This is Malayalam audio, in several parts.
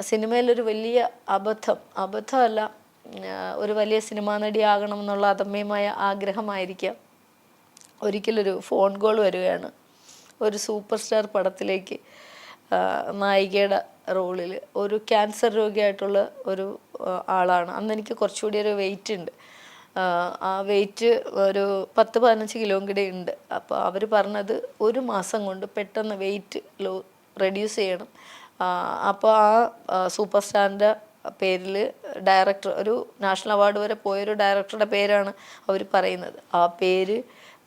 സിനിമയിലൊരു വലിയ അബദ്ധം. അബദ്ധമല്ല ഒരു വലിയ സിനിമാ നടിയാകണം എന്നുള്ള അദമ്യമായ ആഗ്രഹമായിരിക്കാം. ഒരിക്കലൊരു ഫോൺ കോൾ വരികയാണ്. ഒരു സൂപ്പർ സ്റ്റാർ പടത്തിലേക്ക് നായികയുടെ റോളിൽ ഒരു ക്യാൻസർ രോഗിയായിട്ടുള്ള ഒരു ആളാണ്. അന്ന് എനിക്ക് കുറച്ചുകൂടി ഒരു വെയിറ്റ് ഉണ്ട്. ആ, ആ വെയിറ്റ് ഒരു പത്ത് പതിനഞ്ച് കിലോ കൂടെ ഉണ്ട്. അപ്പോൾ അവർ പറഞ്ഞത് ഒരു മാസം കൊണ്ട് പെട്ടെന്ന് വെയിറ്റ് ലോ റെഡ്യൂസ് ചെയ്യണം. അപ്പോൾ ആ സൂപ്പർ സ്റ്റാറിന്റെ പേരിൽ ഡയറക്ടർ ഒരു നാഷണൽ അവാർഡ് വരെ പോയൊരു ഡയറക്ടറുടെ പേരാണ് അവർ പറയുന്നത്. ആ പേര്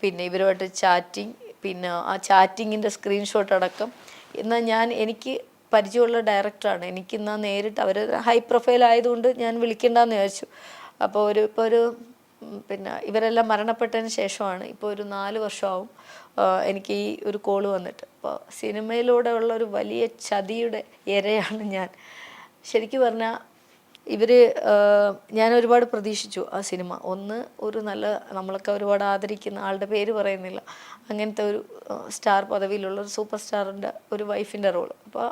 പിന്നെ ഇവരുമായിട്ട് ചാറ്റിങ് പിന്നെ ആ ചാറ്റിങ്ങിന്റെ സ്ക്രീൻഷോട്ട് അടക്കം. എന്നാൽ ഞാൻ എനിക്ക് പരിചയമുള്ള ഡയറക്ടറാണ്. എനിക്കിന്നാ നേരിട്ട് അവർ ഹൈ പ്രൊഫൈൽ ആയതുകൊണ്ട് ഞാൻ വിളിക്കണ്ടെന്ന് വിചാരിച്ചു. അപ്പോൾ ഒരു ഇപ്പോൾ ഒരു പിന്നെ ഇവരെല്ലാം മരണപ്പെട്ടതിന് ശേഷമാണ്. ഇപ്പോൾ ഒരു നാല് വർഷമാവും എനിക്ക് ഈ ഒരു കോൾ വന്നിട്ട്. അപ്പോൾ സിനിമയിലൂടെ ഉള്ള ഒരു വലിയ ചതിയുടെ ഇരയാണ് ഞാൻ. ശരിക്കും പറഞ്ഞാൽ ഇവർ ഞാൻ ഒരുപാട് പ്രതീക്ഷിച്ചു ആ സിനിമ. ഒന്ന് ഒരു നല്ല നമ്മളൊക്കെ ഒരുപാട് ആദരിക്കുന്ന ആളുടെ പേര് പറയുന്നില്ല. അങ്ങനത്തെ ഒരു സ്റ്റാർ പദവിയിലുള്ള ഒരു സൂപ്പർ സ്റ്റാറിന്റെ ഒരു വൈഫിന്റെ റോൾ അപ്പോൾ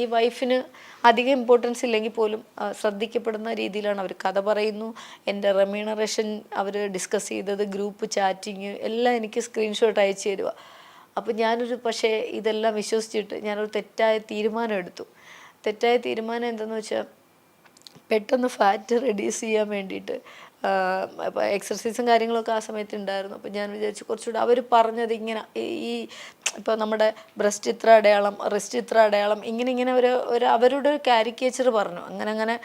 ഈ വൈഫിന് അധികം ഇമ്പോർട്ടൻസ് ഇല്ലെങ്കിൽ പോലും ശ്രദ്ധിക്കപ്പെടുന്ന രീതിയിലാണ് അവർ കഥ പറയുന്നു. എന്റെ റെമ്യൂണറേഷൻ അവർ ഡിസ്കസ് ചെയ്തത് ഗ്രൂപ്പ് ചാറ്റിങ് എല്ലാം എനിക്ക് സ്ക്രീൻഷോട്ട് അയച്ചു തരുക അപ്പോൾ ഞാനൊരു പക്ഷേ ഇതെല്ലാം വിശ്വസിച്ചിട്ട് ഞാനൊരു തെറ്റായ തീരുമാനം എടുത്തു. തെറ്റായ തീരുമാനം എന്തെന്ന് വെച്ചാൽ പെട്ടെന്ന് ഫാറ്റ് റെഡ്യൂസ് ചെയ്യാൻ വേണ്ടിയിട്ട്. അപ്പോൾ എക്സർസൈസും കാര്യങ്ങളൊക്കെ ആ സമയത്ത് ഉണ്ടായിരുന്നു അപ്പോൾ ഞാൻ വിചാരിച്ചു കുറച്ചുകൂടെ അവർ പറഞ്ഞത് ഇങ്ങനെ ഈ- ഇപ്പോൾ നമ്മുടെ ബ്രസ്റ്റ് ഇത്ര അടയാളം റിസ്റ്റ് ഇത്ര അടയാളം ഇങ്ങനെ ഇങ്ങനെ ഒരു ഒരു അവരുടെ ഒരു കാരിക്കേച്ചർ പറഞ്ഞു. അങ്ങനെ അങ്ങനെ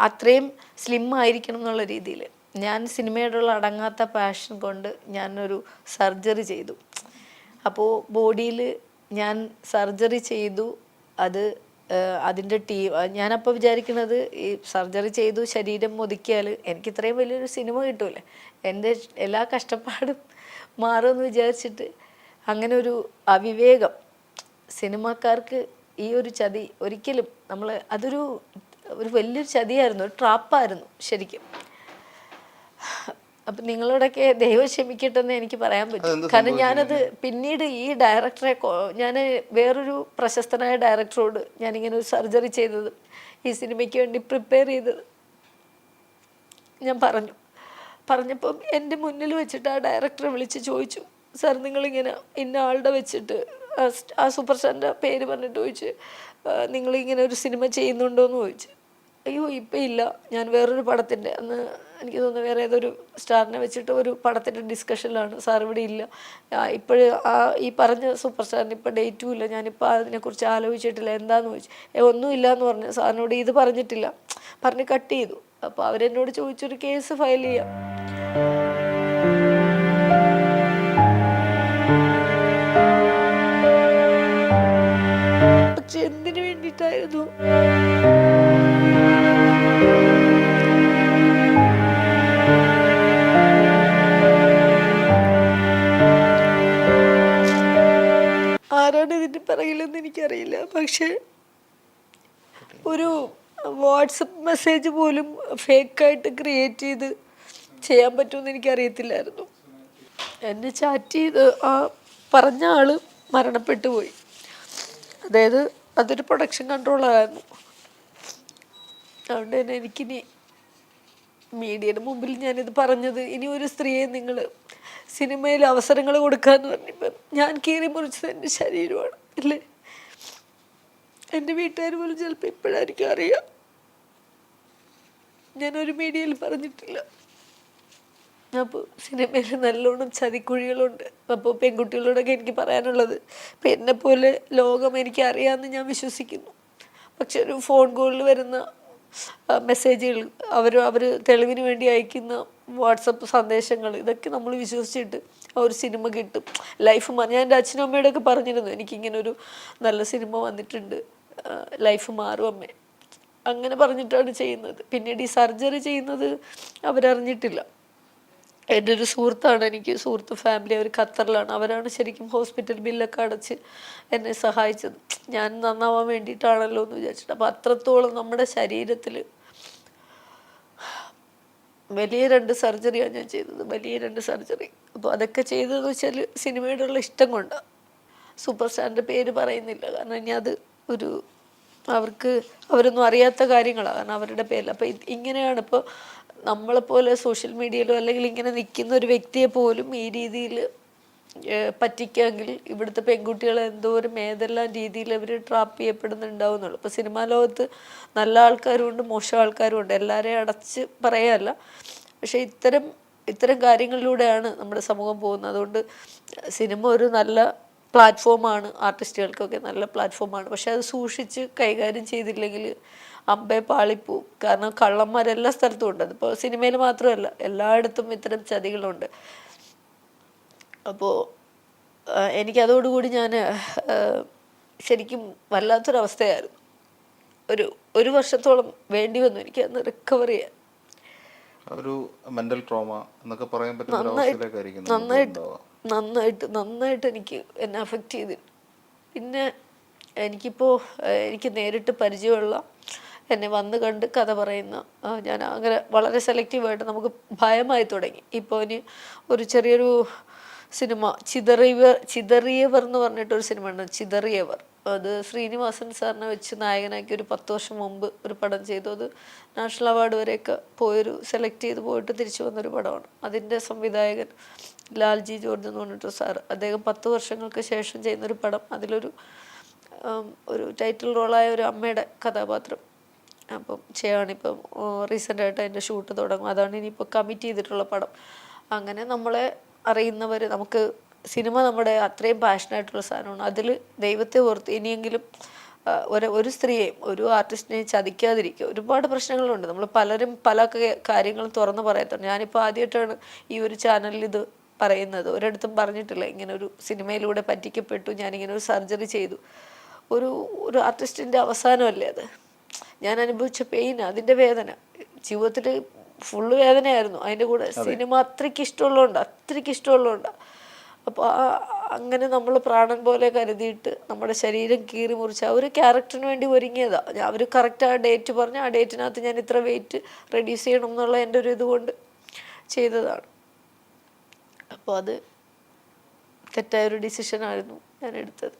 അത്രയും സ്ലിം ആയിരിക്കണം എന്നുള്ള രീതിയിൽ ഞാൻ സിനിമയോടുള്ള അടങ്ങാത്ത പാഷൻ കൊണ്ട് ഞാനൊരു സർജറി ചെയ്തു. അപ്പോൾ ബോഡിയിൽ ഞാൻ സർജറി ചെയ്തു. അത് അതിന്റെ ടീ ഞാനപ്പോൾ വിചാരിക്കുന്നത് ഈ സർജറി ചെയ്തു ശരീരം ഒതുക്കിയാൽ എനിക്ക് ഇത്രയും വലിയൊരു സിനിമ കിട്ടൂലേ. എന്റെ എല്ലാ കഷ്ടപ്പാടും മാറുമെന്ന് വിചാരിച്ചിട്ട് അങ്ങനെ ഒരു അവിവേകം സിനിമാക്കാർക്ക് ഈ ഒരു ചതി ഒരിക്കലും നമ്മൾ അതൊരു ഒരു വലിയൊരു ചതിയായിരുന്നു ഒരു ട്രാപ്പായിരുന്നു ശരിക്കും. അപ്പം നിങ്ങളോടൊക്കെ ദൈവം ക്ഷമിക്കട്ടെന്ന് എനിക്ക് പറയാൻ പറ്റും. കാരണം ഞാനത് പിന്നീട് ഈ ഡയറക്ടറെ ഞാൻ വേറൊരു പ്രശസ്തനായ ഡയറക്ടറോട് ഞാനിങ്ങനെ ഒരു സർജറി ചെയ്തത്. ഈ സിനിമയ്ക്ക് വേണ്ടി പ്രിപ്പയർ ചെയ്തത്. ഞാൻ പറഞ്ഞു. പറഞ്ഞപ്പം എന്റെ മുന്നിൽ വെച്ചിട്ട് ആ ഡയറക്ടറെ വിളിച്ച് ചോദിച്ചു. സാർ നിങ്ങളിങ്ങനെ ഇന്ന ആളുടെ വെച്ചിട്ട് ആ സൂപ്പർ സ്റ്റാറിന്റെ പേര് പറഞ്ഞിട്ട് ചോദിച്ച് "ആ, നിങ്ങളിങ്ങനെ ഒരു സിനിമ ചെയ്യുന്നുണ്ടോ എന്ന് ചോദിച്ചു. അയ്യോ ഇപ്പം ഇല്ല. ഞാൻ വേറൊരു പടത്തിന്റെ അന്ന് എനിക്ക് തോന്നുന്നു വേറെ ഏതൊരു സ്റ്റാറിനെ വെച്ചിട്ട് ഒരു പടത്തിന്റെ ഡിസ്കഷനിലാണ് സാർ ഇവിടെ ഇല്ല. ഇപ്പോഴ് ആ ഈ പറഞ്ഞ സൂപ്പർ സ്റ്റാറിന് ഇപ്പോൾ ഡേറ്റും ഇല്ല. ഞാനിപ്പോൾ അതിനെക്കുറിച്ച് ആലോചിച്ചിട്ടില്ല. എന്താന്ന് ചോദിച്ചു ഒന്നുമില്ല എന്ന് പറഞ്ഞു. സാറിനോട് ഇത് പറഞ്ഞിട്ടില്ല. പറഞ്ഞ് കട്ട് ചെയ്തു. അപ്പോൾ അവരെന്നോട് ചോദിച്ചൊരു കേസ് ഫയൽ ചെയ്യാം. എന്തിനു വേണ്ടിയിട്ടായിരുന്നു? പക്ഷേ ഒരു വാട്സപ്പ് മെസ്സേജ് പോലും ഫേക്കായിട്ട് ക്രിയേറ്റ് ചെയ്ത് ചെയ്യാൻ പറ്റുമെന്ന് എനിക്കറിയത്തില്ലായിരുന്നു. എന്നെ ചാറ്റ് ചെയ്ത് ആ പറഞ്ഞ ആൾ മരണപ്പെട്ടു പോയി. അതായത് അതൊരു പ്രൊഡക്ഷൻ കൺട്രോളായിരുന്നു അതുകൊണ്ട് തന്നെ എനിക്കിനി മീഡിയയുടെ മുമ്പിൽ ഞാനിത് പറഞ്ഞത് ഇനി ഒരു സ്ത്രീയെ നിങ്ങൾ സിനിമയിൽ അവസരങ്ങൾ കൊടുക്കാന്ന് പറഞ്ഞപ്പോൾ ഞാൻ കീറി മുറിച്ചത് എന്റെ ശരീരമാണ് അല്ലേ? എന്റെ വീട്ടുകാർ പോലും ചിലപ്പോൾ ഇപ്പോഴായിരിക്കും അറിയാം. ഞാനൊരു മീഡിയയിൽ പറഞ്ഞിട്ടില്ല. അപ്പോൾ സിനിമയിൽ നല്ലോണം ചതിക്കുഴികളുണ്ട്. അപ്പോൾ പെൺകുട്ടികളോടൊക്കെ എനിക്ക് പറയാനുള്ളത് ഇപ്പം എന്നെപ്പോലെ ലോകം എനിക്ക് അറിയാമെന്ന് ഞാൻ വിശ്വസിക്കുന്നു. പക്ഷെ ഒരു ഫോൺ കോളിൽ വരുന്ന മെസ്സേജുകൾ അവർ അവർ തെളിവിന് വേണ്ടി അയക്കുന്ന വാട്സപ്പ് സന്ദേശങ്ങൾ ഇതൊക്കെ നമ്മൾ വിശ്വസിച്ചിട്ട് ആ ഒരു സിനിമ കിട്ടും. ലൈഫ് ഞാൻ എന്റെ അച്ഛനും അമ്മയോടൊക്കെ പറഞ്ഞിരുന്നു എനിക്കിങ്ങനെ ഒരു നല്ല സിനിമ വന്നിട്ടുണ്ട്. ലൈഫ് മാറും അമ്മ. അങ്ങനെ പറഞ്ഞിട്ടാണ് ചെയ്യുന്നത്. പിന്നീട് ഈ സർജറി ചെയ്യുന്നത് അവരറിഞ്ഞിട്ടില്ല. എന്റെ ഒരു സുഹൃത്താണ് എനിക്ക് സുഹൃത്ത് ഫാമിലി അവർ ഖത്തറിലാണ്. അവരാണ് ശരിക്കും ഹോസ്പിറ്റൽ ബില്ലൊക്കെ അടച്ച് എന്നെ സഹായിച്ചത്. ഞാൻ നന്നാവാൻ വേണ്ടിയിട്ടാണല്ലോ എന്ന് വിചാരിച്ചിട്ട്. അപ്പോൾ അത്രത്തോളം നമ്മുടെ ശരീരത്തിൽ വലിയ രണ്ട് സർജറിയാണ് ഞാൻ ചെയ്തത്. വലിയ രണ്ട് സർജറി. അപ്പോൾ അതൊക്കെ ചെയ്തതെന്ന് വെച്ചാൽ സിനിമയോടുള്ള ഇഷ്ടം കൊണ്ടാണ്. സൂപ്പർ സ്റ്റാറിന്റെ പേര് പറയുന്നില്ല. കാരണം ഇനി അത് ഒരു അവർക്ക് അവരൊന്നും അറിയാത്ത കാര്യങ്ങളാണ് കാരണം അവരുടെ പേരിൽ. അപ്പോൾ ഇങ്ങനെയാണ് ഇപ്പോൾ നമ്മളെപ്പോലെ സോഷ്യൽ മീഡിയയിലോ അല്ലെങ്കിൽ ഇങ്ങനെ നിൽക്കുന്ന ഒരു വ്യക്തിയെ പോലും ഈ രീതിയിൽ പറ്റിക്കാമെങ്കിൽ ഇവിടുത്തെ പെൺകുട്ടികളെ ഒരു ഏതെല്ലാം രീതിയിൽ അവർ ട്രാപ്പ് ചെയ്യപ്പെടുന്നുണ്ടാവുന്നുള്ളൂ. ഇപ്പോൾ സിനിമാ ലോകത്ത് നല്ല ആൾക്കാരും ഉണ്ട് മോശം ആൾക്കാരും ഉണ്ട് എല്ലാവരെയും അടച്ച് പറയാനല്ല പക്ഷേ ഇത്തരം ഇത്തരം കാര്യങ്ങളിലൂടെയാണ് നമ്മുടെ സമൂഹം പോകുന്നത്. അതുകൊണ്ട് സിനിമ ഒരു നല്ല പ്ലാറ്റ്ഫോമാണ് ആർട്ടിസ്റ്റുകൾക്കൊക്കെ നല്ല പ്ലാറ്റ്ഫോമാണ്. പക്ഷെ അത് സൂക്ഷിച്ച് കൈകാര്യം ചെയ്തില്ലെങ്കിൽ അമ്പേ പാളിപ്പോവും കാരണം കള്ളന്മാരെല്ലാ സ്ഥലത്തും ഉണ്ട്. അതിപ്പോൾ സിനിമയിൽ മാത്രമല്ല എല്ലായിടത്തും ഇത്തരം ചതികളുണ്ട്. അപ്പോൾ എനിക്കതോടുകൂടി ഞാൻ ശരിക്കും വല്ലാത്തൊരവസ്ഥയായിരുന്നു. ഒരു ഒരു വർഷത്തോളം വേണ്ടി വന്നു എനിക്ക് അന്ന് റിക്കവർ ചെയ്യാൻ ഒരു മെന്റൽ ട്രോമ എന്നൊക്കെ പറയാൻ പറ്റുന്ന നന്നായിട്ട്. നന്നായിട്ട് നന്നായിട്ട് എനിക്ക് എന്നെ അഫക്റ്റ് ചെയ്തിട്ടുണ്ട് പിന്നെ എനിക്കിപ്പോൾ എനിക്ക് നേരിട്ട് പരിചയമുള്ള എന്നെ വന്ന് കണ്ട് കഥ പറയുന്ന ഞാൻ അങ്ങനെ വളരെ സെലക്റ്റീവായിട്ട് നമുക്ക് ഭയമായി തുടങ്ങി. ഇപ്പോൾ ഇനി ഒരു ചെറിയൊരു സിനിമ ചിതറിയവർ ചിതറിയവർ എന്ന് പറഞ്ഞിട്ടൊരു സിനിമ ഉണ്ട് ചിതറിയവർ. അത് ശ്രീനിവാസൻ സാറിനെ വെച്ച് നായകനാക്കി ഒരു പത്ത് വർഷം മുമ്പ് ഒരു പടം ചെയ്തു. അത് നാഷണൽ അവാർഡ് വരെയൊക്കെ പോയൊരു സെലക്ട് ചെയ്ത് പോയിട്ട് തിരിച്ചു വന്നൊരു പടമാണ്. അതിന്റെ സംവിധായകൻ ലാൽജി ജോർജ് എന്ന് പറഞ്ഞിട്ടൊരു സാറ്. അദ്ദേഹം പത്ത് വർഷങ്ങൾക്ക് ശേഷം ചെയ്യുന്നൊരു പടം. അതിലൊരു ഒരു ടൈറ്റിൽ റോളായ ഒരു അമ്മയുടെ കഥാപാത്രം. അപ്പം ചെയ്യാണിപ്പം റീസെന്റായിട്ട് അതിന്റെ ഷൂട്ട് തുടങ്ങും. അതാണ് ഇനിയിപ്പോൾ കമ്മിറ്റ് ചെയ്തിട്ടുള്ള പടം. അങ്ങനെ നമ്മളെ അറിയുന്നവർ നമുക്ക് സിനിമ നമ്മുടെ അത്രയും പാഷനായിട്ടുള്ള സാധനമാണ്. അതിൽ ദൈവത്തെ ഓർത്ത് ഇനിയെങ്കിലും ഒരു ഒരു സ്ത്രീയെയും ഒരു ആർട്ടിസ്റ്റിനെയും ചതിക്കാതിരിക്കുക. ഒരുപാട് പ്രശ്നങ്ങളുണ്ട്. നമ്മൾ പലരും പല കാര്യങ്ങളും തുറന്ന് പറയത്തുണ്ട്. ഞാനിപ്പോൾ ആദ്യമായിട്ടാണ് ഈ ഒരു ചാനലിൽ ഇത് പറയുന്നത്. ഒരിടത്തും പറഞ്ഞിട്ടില്ല. ഇങ്ങനെ ഒരു സിനിമയിലൂടെ പറ്റിക്കപ്പെട്ടു. ഞാനിങ്ങനെ ഒരു സർജറി ചെയ്തു. ഒരു ഒരു ആർട്ടിസ്റ്റിന്റെ അവസാനമല്ലേ അത്? ഞാൻ അനുഭവിച്ച പെയിൻ അതിന്റെ വേദന. ജീവിതത്തിൽ ഫുള്ള് വേദനയായിരുന്നു. അതിന്റെ കൂടെ സിനിമ അത്രയ്ക്ക് ഇഷ്ടമുള്ളതുകൊണ്ട് അത്രയ്ക്ക് ഇഷ്ടമുള്ളതുകൊണ്ട്. അപ്പോൾ ആ അങ്ങനെ നമ്മൾ പ്രാണൻ പോലെ കരുതിയിട്ട് നമ്മുടെ ശരീരം കീറി മുറിച്ച് ആ ഒരു ക്യാരക്ടറിന് വേണ്ടി ഒരുങ്ങിയതാണ് അവർ കറക്റ്റ് ആ ഡേറ്റ് പറഞ്ഞ് ആ ഡേറ്റിനകത്ത് ഞാൻ ഇത്ര വെയിറ്റ് റെഡ്യൂസ് ചെയ്യണം എന്നുള്ള എന്റെ ഒരു ഇതുകൊണ്ട് ചെയ്തതാണ്. അപ്പോൾ അത് തെറ്റായ ഒരു ഡിസിഷനായിരുന്നു ഞാൻ എടുത്തത്.